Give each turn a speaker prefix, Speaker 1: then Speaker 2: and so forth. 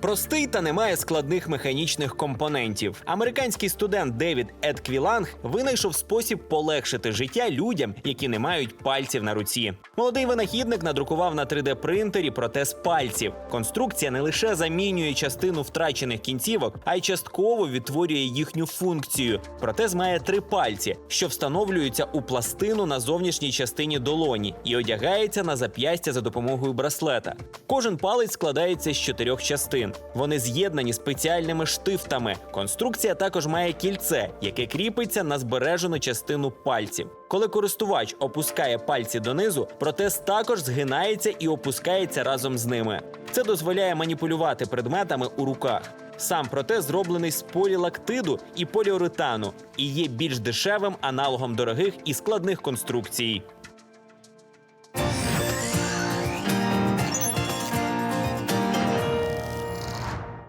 Speaker 1: Простий та немає складних механічних компонентів. Американський студент Девід Едквіланг винайшов спосіб полегшити життя людям, які не мають пальців на руці. Молодий винахідник надрукував на 3D-принтері протез пальців. Конструкція не лише замінює частину втрачених кінцівок, а й частково відтворює їхню функцію. Протез має три пальці, що встановлюються у пластину на зовнішній частині долоні і одягається на зап'ястя за допомогою браслета. Кожен палець складається з чотирьох частин. Вони з'єднані спеціальними штифтами. Конструкція також має кільце, яке кріпиться на збережену частину пальців. Коли користувач опускає пальці донизу, протез також згинається і опускається разом з ними. Це дозволяє маніпулювати предметами у руках. Сам протез зроблений з полілактиду і поліуретану і є більш дешевим аналогом дорогих і складних конструкцій.